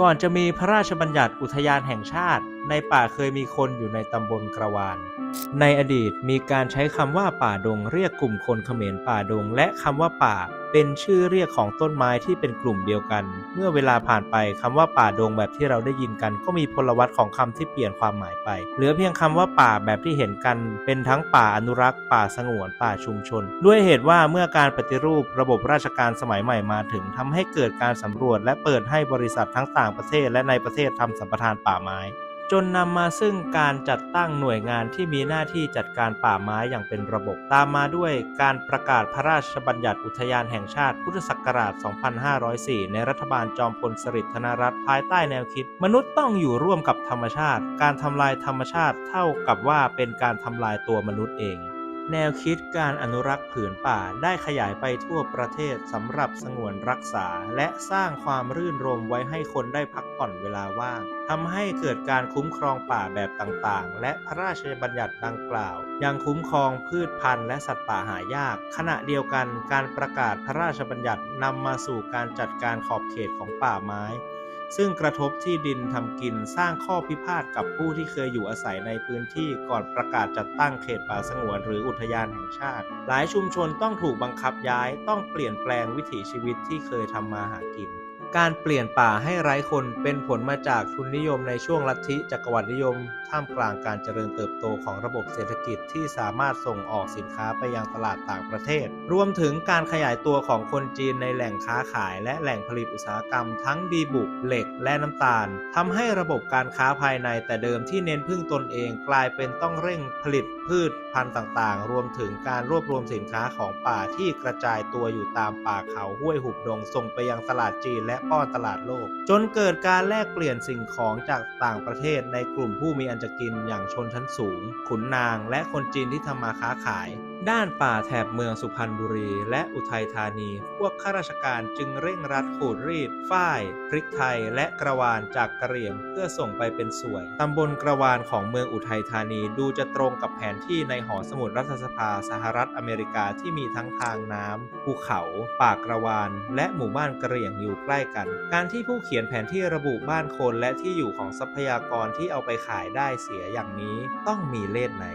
ก่อนจะมีพระราชบัญญัติอุทยานแห่งชาติ ในป่าเคยมีคนอยู่ในตำบลกระวาน ในอดีตมีการใช้คำว่าป่าดงเรียกกลุ่มคนเขมรป่าดง และคำว่าป่า เป็นชื่อเรียกของต้นไม้ที่เป็นกลุ่มเดียวกัน เมื่อเวลาผ่านไปคำว่าป่าดงแบบที่เราได้ยินกัน ก็มีพลวัตของคำที่เปลี่ยนความหมายไป เหลือเพียงคำว่าป่าแบบที่เห็นกัน เป็นทั้งป่าอนุรักษ์ ป่าสงวนป่าชุมชน ด้วยเหตุว่าเมื่อการปฏิรูประบบราชการสมัยใหม่มาถึงทำให้เกิดการสำรวจ และเปิดให้บริษัททั้งต่างประเทศและในประเทศทำสัมปทานป่าไม้ จนนำมาซึ่งการจัดตั้งหน่วยงานที่มีหน้าที่จัดการป่าไม้อย่างเป็นระบบ ตามมาด้วยการประกาศพระราชบัญญัติอุทยานแห่งชาติพุทธศักราช 2504 ในรัฐบาลจอมพลสฤษดิ์ธนรัตน์ภายใต้แนวคิด มนุษย์ต้องอยู่ร่วมกับธรรมชาติ การทำลายธรรมชาติเท่ากับว่าเป็นการทำลายตัวมนุษย์เอง แนวคิดการอนุรักษ์ผืนป่าได้ขยายไปทั่วประเทศสำหรับสงวนรักษา และสร้างความรื่นรมไว้ให้คนได้พักผ่อนเวลาว่างทำให้เกิดการคุ้มครองป่าแบบต่างๆ และพระราชบัญญัติดังกล่าว ยังคุ้มครองพืชพันธุ์และสัตว์ป่าหายาก ขณะเดียวกันการประกาศพระราชบัญญัตินำมาสู่การจัดการขอบเขตของป่าไม้ ซึ่งกระทบที่ดินทำกินสร้างข้อพิพาทกับผู้ที่เคยอยู่อาศัยในพื้นที่ก่อนประกาศจัดตั้งเขตป่าสงวนหรืออุทยานแห่งชาติ หลายชุมชนต้องถูกบังคับย้ายต้องเปลี่ยนแปลงวิถีชีวิตที่เคยทำมาหากิน การเปลี่ยนป่าให้ไร้คนเป็นผลมาจากทุนนิยมในช่วงลัทธิจักรวรรดินิยม ท่ามกลางการเจริญเติบโตของระบบเศรษฐกิจที่สามารถส่งออกสินค้าไปยังตลาดต่างประเทศ รวมถึงการขยายตัวของคนจีนในแหล่งค้าขาย และแหล่งผลิตอุตสาหกรรมทั้งดีบุกเหล็กและน้ำตาลทำให้ระบบการค้าภายในแต่เดิมที่เน้นพึ่งตนเองกลายเป็นต้องเร่งผลิตพืชพันธุ์ต่างๆ รวมถึงการรวบรวมสินค้าของป่าที่กระจายตัวอยู่ตามป่าเขาห้วยหุบดงส่งไปยังตลาดจีนและป้อนตลาดโลก จนเกิดการแลกเปลี่ยนสิ่งของจากต่างประเทศในกลุ่มผู้มีอันจะกินอย่างชนชั้นสูง ขุนนางและคนจีนที่ทำมาค้าขายด้านป่าแถบเมืองสุพรรณบุรี และอุทัยธานี พวกข้าราชการจึงเร่งรัดขูดรีด ฝ้าย พริกไทย และกระวานจากกระเหรี่ยงเพื่อส่งไปเป็นสวย ตำบลกระวานของเมืองอุทัยธานีดูจะตรงกับแผนที่ในหอสมุดรัฐสภาสหรัฐอเมริกาที่มีทั้งทางน้ำภูเขา ป่ากระวาน และหมู่บ้านกระเหรี่ยงอยู่ใกล้กัน การที่ผู้เขียนแผนที่ระบุบ้านคนและที่อยู่ของทรัพยากรที่เอาไปขายได้เสียอย่างนี้ ต้องมีเลขไหน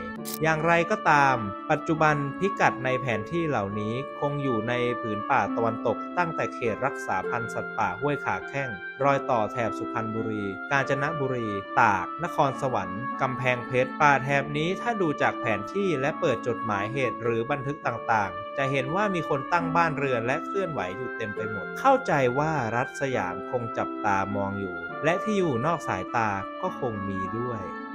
อย่างไรก็ตาม ปัจจุบันนพิกัดในแผนที่เหล่านี้คงอยู่ในผืนป่าตะวันตก ตั้งแต่เขตรักษาพันธุ์สัตว์ป่าห้วยขาแข้ง รอยต่อแถบสุพรรณบุรี กาญจนบุรี ตาก นครสวรรค์ กำแพงเพชรป่าแถบนี้ถ้าดูจากแผนที่และเปิดจดหมายเหตุหรือบันทึกต่างๆ จะเห็นว่ามีคนตั้งบ้านเรือนและเคลื่อนไหวอยู่เต็มไปหมด เข้าใจว่ารัฐสยามคงจับตามองอยู่ และที่อยู่นอกสายตาก็คงมีด้วย